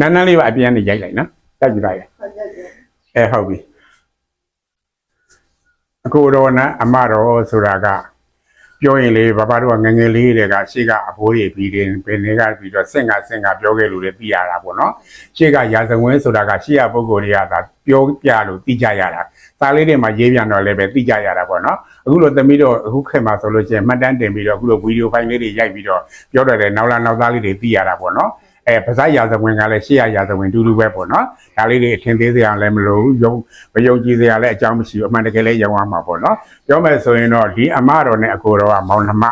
နန်းနန်းလေးပါအပြန်နေရိုက်လိုက်နော်တက်ကြည့်လိုက်ရအဲဟုတ်ပြီအခုတော့နအမတော်ဆိုတာကပြောရင်လေဘာဘာတို့ကငယ်ငယ်လေးတွေကရှေ့ကအဘိုးတွေပြီးတယ်ဘယ်နေကပြီးတော့စင်ကစင်ကပြောခဲ့လို့လည်းသိရတာပေါ့နော်ရှေ့ကရာဇဝင်ဆိုတာကရှေ့ကပုဂ္ဂိုလ်တွေကသာပြောပြလို့သိကြရတာသားလေးတွေမှာရေးပြန်တော့လည်းပဲသိကြရတာပေါ့နော်အခုလိုသမီးတို့အခုခေတ်မှာဆိုလို့ရှိရင်မှတ်တမ်းတင်ပြီးတော့အခုလိုဗီဒီယိုဖိုင်လေးတွေရိုက်ပြီးတော့ပြောတော့တယ်နောက်လာနောက်သားလေးတွေသိရတာပေါ့နော် အဲပါဇက်ရာဇဝင်ကလည်းရှေ့ရရာဇဝင်တူတူပဲပေါ့နော်ဒါလေးတွေအထင်သေးစရာလည်းမလိုဘူးယုံမယုံကြည်စရာလည်းအကြောင်းမရှိဘူးအမှန်တကယ်လည်းယုံရမှာပေါ့နော်ပြောမယ်ဆိုရင်တော့ဒီအမတော်နဲ့အကိုတော်ကမောင်နှမ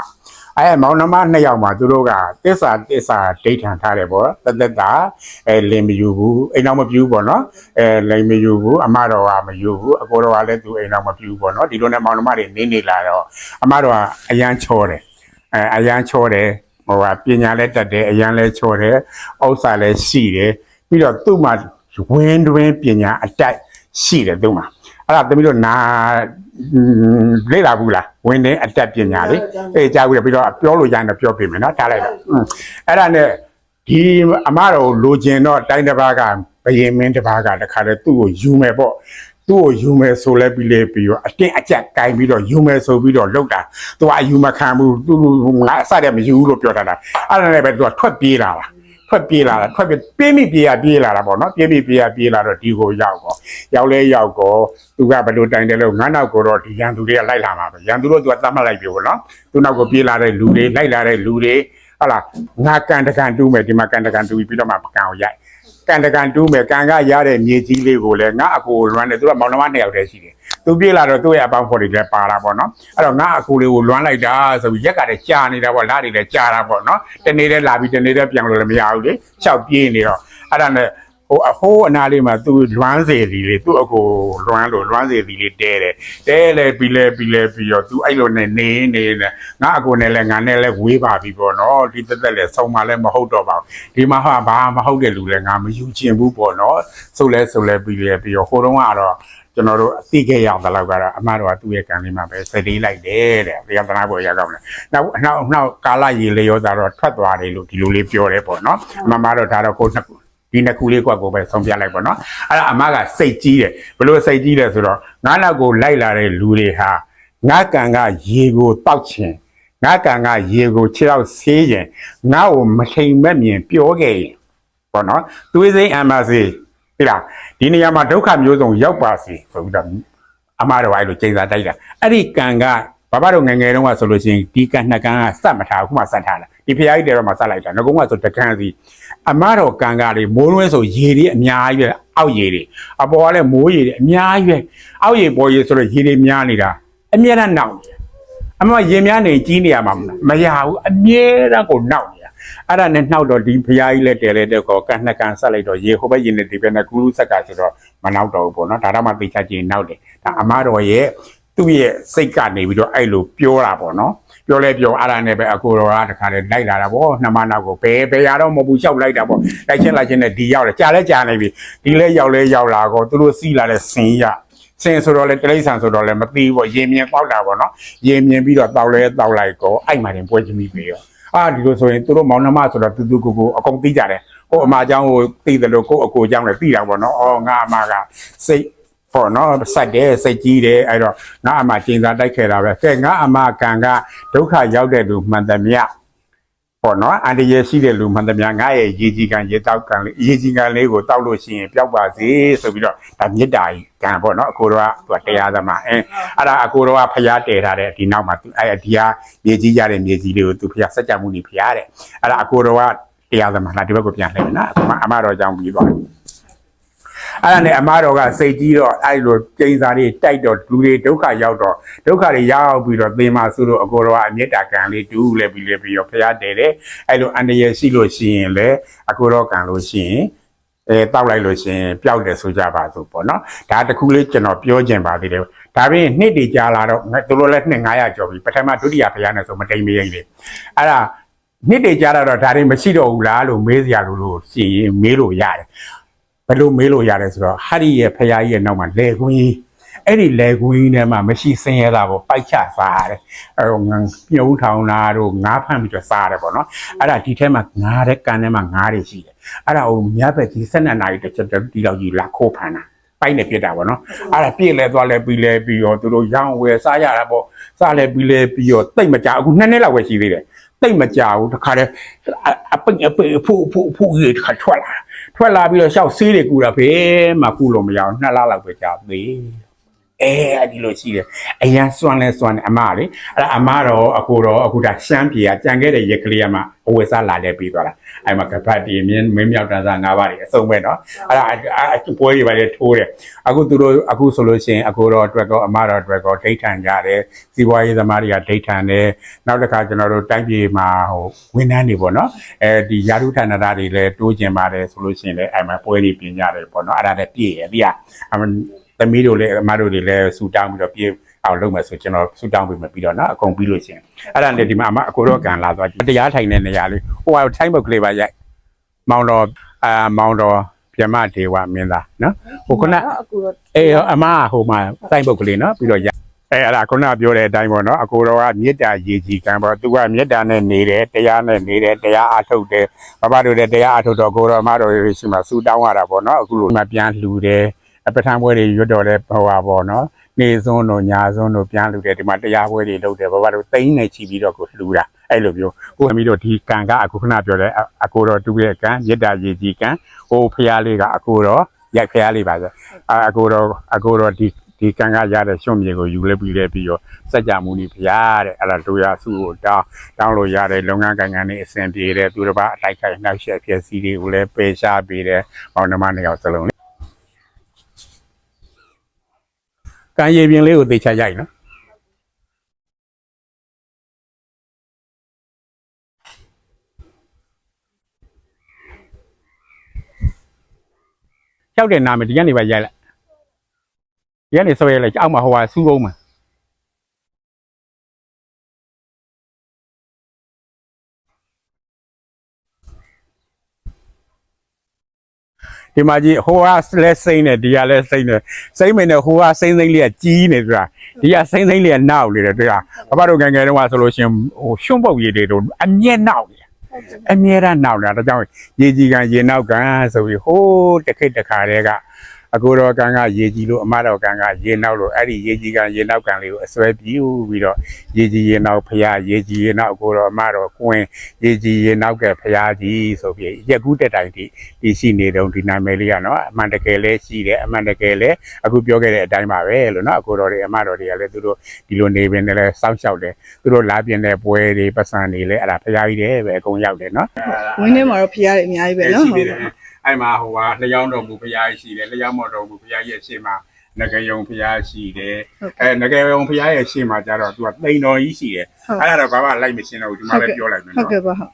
အဲမောင်နှမနှစ်ယောက်မှာသူတို့ကတစ္ဆာတစ္ဆာဒိဋ္ဌံထားတယ်ပေါ့တသက်တာအဲလင်မယူဘူးအိမ်အောင်မပြူပေါ့နော်အဲလင်မယူဘူးအမတော်ကမယူဘူးအကိုတော်ကလည်းသူအိမ်အောင်မပြူပေါ့နော်ဒီလိုနဲ့မောင်နှမတွေနေနေလာတော့အမတော်ကအရန်ချောတယ်အဲအရန်ချောတယ် ဟိုကပညာလည်းတတ်တယ်အရန်လည်းချောတယ်ဥစ္စာလည်းရှိတယ်ပြီးတော့သူ့မှာဝင်းတွင်းပညာအတိုက်ရှိတယ်သူ့မှာအဲ့ဒါသမီးတို့နာလေ့လာဘူးလားဝင်းတွင်းအတက်ပညာလေအေးကြားဘူးလေပြီးတော့ပြောလို့ရရင်တော့ပြောပြမယ်နော်ထားလိုက်တော့အဲ့ဒါနဲ့ဒီအမတော်လိုချင်တော့တိုင်းတစ်ပါးကဘယင်မင်းတစ်ပါးကတခါတည်းသူ့ကိုယူမယ်ပေါ့ သူ့ကိုယူမယ်ဆိုလဲပြီးလေပြီးတော့အတင်းအကျပ်ကင်ပြီးတော့ယူမယ်ဆိုပြီးတော့လောက်တာသူကအယူမခံဘူးသူငါအစတဲ့မယူဘူးလို့ပြောတာအဲ့ဒါနဲ့ပဲသူကထွက်ပြေးလာတာထွက်ပြေးလာတာထွက်ပြေးပြေးမိပြေးရပြေးလာတာပေါ့နော်ပြေးမိပြေးရပြေးလာတော့ဒီကိုရောက်တော့ရောက်လဲရောက်တော့သူကဘယ်လိုတိုင်တယ်လို့ငါနောက်ကိုတော့ဒီရန်သူတွေကလိုက်လာမှာပဲရန်သူတို့ကသတ်မှတ်လိုက်ပြီပေါ့နော်သူနောက်ကိုပြေးလာတဲ့လူတွေလိုက်လာတဲ့လူတွေဟုတ်လားငါကန်တကန်တူးမယ်ဒီမှာကန်တကန်တူးပြီးတော့မှပကံကိုရိုက် ကန်တကန်တူးမယ်ကန်ကရတဲ့မြေကြီးလေးကိုလည်းငါအကိုလွမ်းတယ်သူကမောင်နှမနှစ်ယောက်တည်းရှိတယ်သူပြေးလာတော့သူ့ရဲ့အပေါင်းဖော်တွေလည်းပါတာပေါ့နော်အဲ့တော့ငါအကိုလေးကိုလွမ်းလိုက်တာဆိုပြီးရက်ကလည်းကြာနေတာပေါ့လားတွေလည်းကြာတာပေါ့နော်တနေ့တည်းလာပြီးတနေ့တည်းပြန်လို့လည်းမရဘူးလေလျှောက်ပြေးနေတော့အဲ့ဒါနဲ့ ဟိုအဟိုးအနာလေးမှာသူလွမ်းစေစီလေးသူ့အကိုလွမ်းလို့လွမ်းစေစီလေးတဲတယ်တဲလဲပြီးလဲပြီးလဲပြီးတော့သူအဲ့လိုနဲ့နေနေနေငါအကိုနဲ့လဲငါနဲ့လဲဝေးပါပြီပေါ့နော်ဒီတက်တက်လဲဆုံးမလဲမဟုတ်တော့ပါဘူးဒီမှာဟာဘာမဟုတ်တဲ့လူလဲငါမယူချင်ဘူးပေါ့နော်ဆိုလဲဆိုလဲပြီးလဲပြီးတော့ဟိုတုန်းကတော့ကျွန်တော်တို့အသိခဲ့ရောက်တဲ့လောက်ကတော့အမတော်ကသူ့ရဲ့ကံလေးမှာပဲစတေးလိုက်တယ်တဲ့။တရားသနာပေါ်ရောက်တော့တယ်။နောက်နောက်နောက်ကာလရေလေရောသာတော့ထွက်သွားတယ်လို့ဒီလိုလေးပြောတယ်ပေါ့နော်။အမမတော့ဒါတော့ကိုနှစ်ခု ဒီနှစ်ခုလေးကွက်ကိုပဲဆုံးပြလိုက်ပေါ့နော်။အဲ့ဒါအမကစိတ်ကြီးတယ်။ဘလို့စိတ်ကြီးလဲဆိုတော့ငါနောက်ကိုလိုက်လာတဲ့လူတွေဟာငါကံကရေကိုတောက်ချင်ငါကံကရေကိုခြေတော့ဆေးရင်ငါ့ကိုမထိန်မဲ့မြင်ပြောခဲ့ရင်ပေါ့နော်။သွေးစိမ့်အမစေဟိလားဒီနေရာမှာဒုက္ခမျိုးစုံရောက်ပါစေဆိုပြီးတော့အမှားတော်အဲ့လိုချိန်စာတိုက်တာအဲ့ဒီကံကဘာဘာတို့ငယ်ငယ်တုန်းကဆိုလို့ရှိရင်ဒီကံနှစ်ကံကစက်မထားဘူးခုမှစက်ထားတာ ဒီဖျားကြီးတွေတော့မှစက်လိုက်တာငကုံးကဆိုတကန်းစီအမှားတော်ကံကလေမိုးလွဲဆိုရေတွေအများကြီးပဲအောက်ရေတွေအပေါ်ကလည်းမိုးရေတွေအများကြီးပဲအောက်ရေပေါ်ရေဆိုတော့ရေတွေများနေတာအမြဲတမ်းနောက်နေအမှရေများနေကြီးနေရမှာမရဘူးအမြဲတမ်းကိုနောက်နေရအဲ့ဒါနဲ့နှောက်တော့ဒီဖျားကြီးလက်တဲလဲတဲ့ကောကနှစ်ကန်ဆက်လိုက်တော့ရေဟိုဘက်ရင်နေဒီဘက်နဲ့ကူးလူဆက်ကဆိုတော့မနောက်တော့ဘူးပေါ့နော်ဒါတော့မှသိချချင်းနောက်တယ်ဒါအမတော်ရဲ့သူ့ရဲ့စိတ်ကနေပြီးတော့အဲ့လိုပြောတာပေါ့နော် ပြောလဲပြောအဲ့ဒါနဲ့ပဲအကိုတော်ကတခါတည်းလိုက်လာတာပေါ့နှမနောက်ကိုဘယ်ဘယ်ရတော့မဟုတ်ဘူးလျှောက်လိုက်တာပေါ့လိုက်ချင်းလိုက်ချင်းနဲ့ဒီရောက်တယ်ကြာလဲကြာနေပြီဒီလဲရောက်လဲရောက်လာကောသူတို့စီးလာတဲ့စင်ရစင်ဆိုတော့လေတရိษံဆိုတော့လေမသိဘူးပေါ့ရင်မြင်ပေါက်တာပေါ့နော်ရင်မြင်ပြီးတော့တောက်လဲတောက်လိုက်ကောအဲ့မှာတင်ပွဲချင်းပြီးပြီရောအာဒီလိုဆိုရင်သူတို့မောင်နှမဆိုတော့တူတူကိုကိုအကုန်သိကြတယ်ကို့အမအကြောင်းကိုသိတယ်လို့ကို့အကိုအကြောင်းလည်းသိတာပေါ့နော်အော်ငါအမကစိတ် ပေါ့နော်စိုက်တယ်စိတ်ကြီးတယ်အဲ့တော့ငါအမကျင်သာတိုက်ခဲ့တာပဲကဲငါအမကံကဒုက္ခရောက်တဲ့လူမှန်သမျှပေါ့နော်အန္တရာယ်ရှိတဲ့လူမှန်သမျှငါရဲ့ရေကြီးကံရေတောက်ကံလေးရေကြီးကံလေးကိုတောက်လို့ရှိရင်ပျောက်ပါစေဆိုပြီးတော့ဒါမေတ္တာကြီးကံပေါ့နော်အကိုတော်ကသူကတရားသမားအဲအဲ့ဒါအကိုတော်ကဖျားတည်ထားတဲ့ဒီနောက်မှာသူအဲ့ဒီဟာရေကြီးကြတဲ့မြေကြီးလေးကိုသူဖျားစัจ जा မှုနေဖျားတဲ့အဲ့ဒါအကိုတော်ကတရားသမားလားဒီဘက်ကိုပြန်လှည့်နော်အမအမတော်ကြောင့်ပြီးသွားတယ် အဲ့ဒါနဲ့အမားတော်ကစိတ်ကြီးတော့အဲ့လိုကျိန်စာတွေတိုက်တော့လူတွေဒုက္ခရောက်တော့ဒုက္ခတွေရောက်ပြီးတော့သင်မဆုလို့အကိုတော်ကအမျက်တာကံလေးတူးလဲပြီးလဲပြီးတော့ဖျားတယ်တယ်အဲ့လိုအန္တရာယ်ရှိလို့ရှိရင်လေအကိုတော်ကံလို့ရှိရင်အဲတောက်လိုက်လို့ရှိရင်ပျောက်တယ်ဆိုကြပါစို့ပေါ့နော်ဒါတခုလေးကျွန်တော်ပြောချင်ပါသေးတယ်ဒါပြင်နှစ်တွေကြာလာတော့သူတို့လည်းနှစ်900ကျော်ပြီပထမဒုတိယဖျားနဲ့ဆိုမတိမ်မရိမ့်လေအဲ့ဒါနှစ်တွေကြာတော့ဒါတွေမရှိတော့ဘူးလားလို့မေးစရာလို့လို့ရှိရင်မေးလို့ရတယ် ဘယ်လိုမေးလို့ရတယ်ဆိုတော့ဟာရီရဲ့ဖရာကြီးရဲ့နောက်မှာလေခွင်းကြီးအဲ့ဒီလေကွင်းထဲမှာမရှိစင်းရတာပေါ့ပိုက်ချစားရတယ်အဲဟိုငပြုံးထောင်တာတို့ငါးဖမ်းပြီးတော့စားရတယ်ပေါ့နော်အဲ့ဒါဒီထဲမှာငါးတဲ့ကန်ထဲမှာငါးတွေရှိတယ်အဲ့ဒါဟိုမြတ်ပဲဒီ12နာရီတစ်ချက်ဒီလောက်ကြီးလာခိုးဖမ်းတာပိုက်နေပြစ်တာပေါ့နော်အဲ့ဒါပြည့်လဲသွားလဲပြီးလဲပြီးရောသူတို့ရောင်းဝယ်စားရတာပေါ့စားလဲပြီးလဲပြီးရောတိတ်မကြအခုနှစ်နှစ်လောက်ပဲရှိသေးတယ်တိတ်မကြဘူးတခါတည်းအပိအပိအဖူအဖူအဖူကြီးတခါထွက်လာ ထွက်လာပြီးတော့ရှောက်ဆေးတွေကူတာဖေးမှကူလို့မရအောင်နှစ်လလောက်ပဲကြာသေး အဲအဲ့ဒီလိုရှိတယ်အရင်စွမ်းလဲစွမ်းတယ်အမလေအဲ့ဒါအမတော့အခုတော့အခုဒါရှမ်းပြည်ကကြံခဲ့တဲ့ရက်ကလေးမှာအဝယ်စားလာလဲပြီးသွားတာအဲ့မှာကပတ်တီမင်းမင်းမြောက်တန်းစားငါးပါးတွေအစုံပဲနော်အဲ့ဒါအပွဲတွေပဲထိုးတယ်အခုသူတို့အခုဆိုလို့ရှိရင်အခုတော့အတွက်ကောအမတော့အတွက်ကောဒိတ်ထန်ကြတယ်စီးပွားရေးသမားတွေကဒိတ်ထန်တယ်နောက်တစ်ခါကျွန်တော်တို့တိုင်းပြည်မှာဟိုဝန်ထမ်းတွေပေါ့နော်အဲဒီယာရုဌာနသားတွေလည်းတိုးကျင်ပါတယ်ဆိုလို့ရှိရင်လည်းအဲ့မှာပွဲတွေပြင်ကြတယ်ပေါ့နော်အဲ့ဒါလည်းပြည့်ရဲ့ဒီကအ သမီးတို့လည်းအမတို့တွေလည်းဆူတောင်းပြီးတော့ပြေးအောင်လုပ်မယ်ဆိုကျွန်တော်ဆူတောင်းပြီးမှပြီးတော့နော်အကုန်ပြီးလို့ရှိရင်အဲ့ဒါနဲ့ဒီမှာအမအကိုတော့ကန်လာသွားတရားထိုင်တဲ့နေရာလေးဟိုကထိုင်းဘုတ်ကလေးပါရိုက်မောင်တော်အာမောင်တော်ပြမဒေဝမင်းသားနော်ဟိုခုနအခုတော့အေးအမဟိုမှာထိုင်းဘုတ်ကလေးနော်ပြီးတော့ရိုက်အဲအဲ့ဒါခုနပြောတဲ့အတိုင်းပေါ့နော်အကိုတော်ကမေတ္တာရည်ကြီးကံပေါ့သူကမေတ္တာနဲ့နေတယ်တရားနဲ့နေတယ်တရားအားထုတ်တယ်ဘဘတို့လည်းတရားအားထုတ်တော့ကိုတော်အမတော်ရှိမှဆူတောင်းရတာပေါ့နော်အခုလိုမှပြန်လှူတယ် အပထမပွဲတွေရွတ်တော်လဲဟိုပါပေါ့နော်နေစွန်းတို့ညာစွန်းတို့ပြန်လူတယ်ဒီမှာတရားပွဲတွေလုပ်တယ်ဘာဘာတို့တိမ့်နေချီပြီးတော့ကိုလှူတာအဲ့လိုမျိုးကိုအမီတို့ဒီကံကအခုခဏပြောတယ်အကိုတော့တူရဲ့ကံမြစ်တာရည်ကြီးကံဟိုဖျားလေးကအကိုတော့ရိုက်ဖျားလေးပါဆိုအအကိုတော့အကိုတော့ဒီဒီကံကရတဲ့ရွှွန့်မြေကိုယူလဲပြီးလဲပြီးတော့စัจ जा မူနီဖျားတဲ့အဲ့ဒါတို့ရစုကိုတောင်းတောင်းလို့ရတဲ့လုပ်ငန်းကိုင်ငံတွေအဆင်ပြေတဲ့သူတစ်ပါးအတိုက်ခိုက်နှောက်ယှက်ဖြစ်စီတွေကိုလည်းပယ်ရှားပေးတယ်ပေါင်းနှမနှစ်ယောက်စလုံး ကံရည်ပြင်လေးကိုသေချာရိုက်နော်ကြောက်တဲ့နာမည်ဒီကနေပါရိုက်လိုက်ဒီကနေဆွဲလိုက်အောက်မှာဟိုဟာစူးအောင်မှာ ဒီမှာကြီးဟိုကလဲစိမ့်တယ်ဒီကလဲစိမ့်တယ်စိမ့်မင်းနဲ့ဟိုကစိမ့်စိမ့်လေးကကြီးနေကြတာဒီကစိမ့်စိမ့်လေးကနောက်လေတယ်တွေ့လားဘာဘာတို့ငယ်ငယ်တုန်းကဆိုလို့ရှိရင်ဟိုရွှွန့်ပုတ်ရည်တွေတို့အမျက်နောက်နေအမြဲတမ်းနောက်နေတာဒါကြောင့်ရေကြီးကန်ရေနောက်ကန်ဆိုပြီးဟိုးတစ်ခိတ်တစ်ခါတည်းက အကိုတော်ကန်ကရေကြီးလို့အမတော်ကန်ကရေနောက်လို့အဲ့ဒီရေကြီးကန်ရေနောက်ကန်လေးကိုအစွဲပြူပြီးတော့ရေကြီးရေနောက်ဖရာရေကြီးရေနောက်အကိုတော်အမတော်ကွင်းရေကြီးရေနောက်ကဖရာကြီးဆိုပြီးရက်ကူးတက်တိုင်ဒီဒီရှိနေတော့ဒီနာမည်လေးကနော်အမှန်တကယ်လဲရှိတယ်အမှန်တကယ်လဲအခုပြောခဲ့တဲ့အတိုင်းပါပဲလို့နော်အကိုတော်တွေအမတော်တွေကလည်းသူတို့ဒီလိုနေပင်လည်းစောင့်ရှောက်တယ်သူတို့လာပြင်းတဲ့ပွဲတွေပတ်စံတွေလည်းအဲ့ဒါဖရာကြီးတယ်ပဲအကုန်ရောက်တယ်နော်ဝင်းထဲမှာတော့ဖရားတွေအများကြီးပဲနော်ရှိသေးတယ် အဲ့မှာဟိုကလျှောင်းတော်မူဖရာရှိတယ်လျှောင်းမော်တော်မူဖရာရဲ့ရှေ့မှာငကယုံဖရာရှိတယ်အဲငကယုံဖရာရဲ့ရှေ့မှာကျတော့သူကတိန်တော်ကြီးရှိတယ်အဲ့ဒါတော့ဘာမှလိုက်မရှင်းတော့ဘူးဒီမှာလည်းပြောလိုက်မယ်ဟုတ်နော်ကဲ့ပါဟုတ်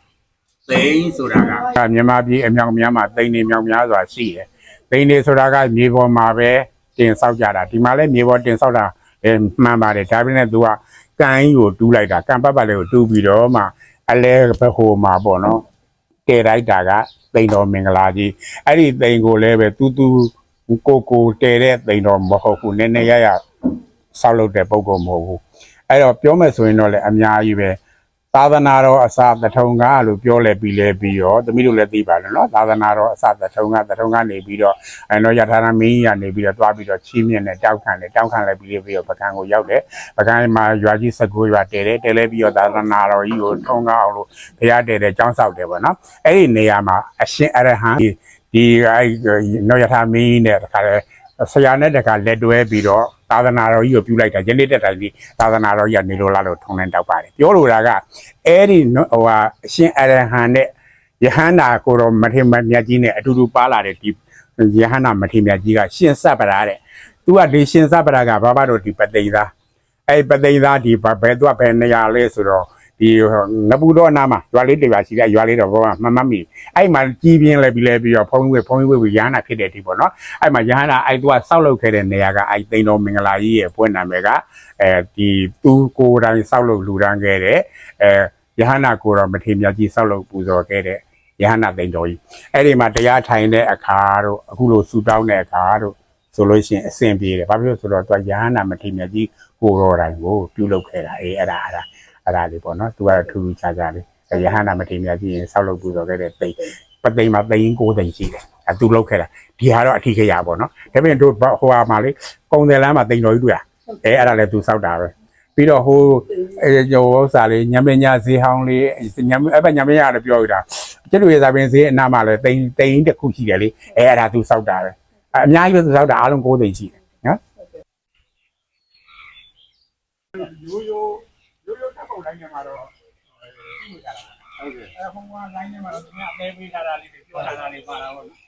သိန်းဆိုတာကမြန်မာပြည်အမြောင်များမှာသိန်းနေမြောင်များစွာရှိတယ်သိန်းနေဆိုတာကမြေပေါ်မှာပဲတင်ဆောက်ကြတာဒီမှာလည်းမြေပေါ်တင်ဆောက်တာအဲမှန်ပါတယ်ဒါပေမဲ့သူကကန်ကြီးကိုတူးလိုက်တာကန်ပတ်ပတ်လေးကိုတူးပြီးတော့မှအလဲဘက်ဟိုမှာပေါ့နော် တည်လိုက်တာကသိန်းတော်မင်္ဂလာကြီးအဲ့ဒီသိန်းကိုလည်းပဲတူးတူးကိုကိုတည်တဲ့သိန်းတော်မဟုတ်ဘူးနည်းနည်းရရဆောက်လုပ်တဲ့ပုံကောမဟုတ်ဘူးအဲ့တော့ပြောမယ်ဆိုရင်တော့လည်းအများကြီးပဲ သာသနာတော်အစတထုံကားလို့ပြောလဲပြီးလဲပြီးရောသမီးတို့လည်းသိပါလို့နော်သာသနာတော်အစတထုံကားတထုံကားနေပြီးတော့အဲတော့ယထာရမင်းကြီးကနေပြီးတော့တွားပြီးတော့ချီးမြှင့်တယ်တောက်ခံတယ်တောက်ခံလဲပြီးလဲပြီးတော့ပကံကိုရောက်တယ်ပကံမှာရွာကြီး19ရွာတဲတယ်တဲလဲပြီးတော့သာသနာတော်ကြီးကိုထုံကားအောင်လို့ဘုရားတဲတယ်ကျောင်းဆောက်တယ်ပေါ့နော်အဲ့ဒီနေရာမှာအရှင်အရဟံဒီဒီအဲနော်ယထာမင်းကြီးနဲ့တခါလဲ ဆရာနဲ့တခါလက်တွဲပြီးတော့သာသနာတော်ကြီးကိုပြုလိုက်တာယနေ့တက်တိုင်းဒီသာသနာတော်ကြီးကနေလို့လာလို့ထုံနေတောက်ပါတယ်ပြောလိုတာကအဲ့ဒီနော်ဟိုဟာအရှင်အရဟံနဲ့ယဟန္တာကိုတော့မထေမမြတ်ကြီးနဲ့အတူတူပါလာတဲ့ဒီယဟန္တာမထေမြတ်ကြီးကရှင်စပ္ပရာတဲ့သူကဒီရှင်စပ္ပရာကဘာဘာတို့ဒီပသိမ်သားအဲ့ပသိမ်သားဒီဘဘယ်သူကဘယ်နေရာလဲဆိုတော့ ဒီငပူတော့နာမှာရွာလေးတရွာရှိတဲ့ရွာလေးတော့ဘာမှမမတ်မိအဲ့မှာကြီးပြင်းလဲပြီးလဲပြီးတော့ဖုံးဝဲဖုံးဝဲဝဲရဟန္တာဖြစ်တဲ့ဒီပေါ့နော်အဲ့မှာယဟန္တာအဲ့သူကစောက်လုပ်ခဲ့တဲ့နေရာကအဲ့သိန်းတော်မင်္ဂလာကြီးရဲ့ပွဲနာမည်ကအဲဒီသူကိုယ်တိုင်စောက်လုပ်လူတန်းခဲ့တဲ့အဲယဟနာကိုတော့မထေမြတ်ကြီးဆောက်လုပ်ပူဇော်ခဲ့တဲ့ယဟနာသိန်တော်ကြီးအဲ့ဒီမှာတရားထိုင်တဲ့အခါတို့အခုလိုဆူတောင်းတဲ့အခါတို့ဆိုလို့ရှိရင်အဆင်ပြေတယ်ဘာဖြစ်လို့ဆိုတော့သူကရဟန္တာမထေရကြီးကိုရောတိုင်းကိုပြုလုပ်ခဲ့တာအေးအဲ့ဒါအဲ့ဒါ အဲ့ဒါလေးပေါ့နော်သူကတော့ထူးထူးခြားခြားလေးရဟန္တာမထေရကြီးရင်ဆောက်လုပ်ပူဇော်ခဲ့တဲ့တိတ်ပသိမ်မှာသိန်း9သိန်းရှိတယ်အဲသူလုပ်ခဲ့တာဒီဟာတော့အထီးခရပေါ့နော်ဒါပေမဲ့တို့ဟိုဟာမှာလေကုံတယ်လမ်းမှာသိန်းတော်ကြီးတွေ့ရအဲအဲ့ဒါလည်းသူဆောက်တာပဲပြီးတော့ဟိုအဲဟိုဥစ္စာလေးညမညာဈေးဟောင်းလေးညမအဲ့ဘညမညာလည်းပြောရတာကျတူရဲ့စာပင်ဈေးအနားမှာလည်းတိန်းတိန်းတစ်ခုရှိတယ်လေအဲအဲ့ဒါသူဆောက်တာပဲအများကြီးပဲသူဆောက်တာအားလုံး9သိန်းရှိတယ်နော်ရိုးရိုး ရိုးရိုးတက်ပုံလိုက်နေမှာတော့ဟုတ်ကဲ့အဲဟိုကလိုင်းနေမှာတော့သူကအသေးပေးထားတာလေးပြောထားတာလေးပါတာပေါ့နော်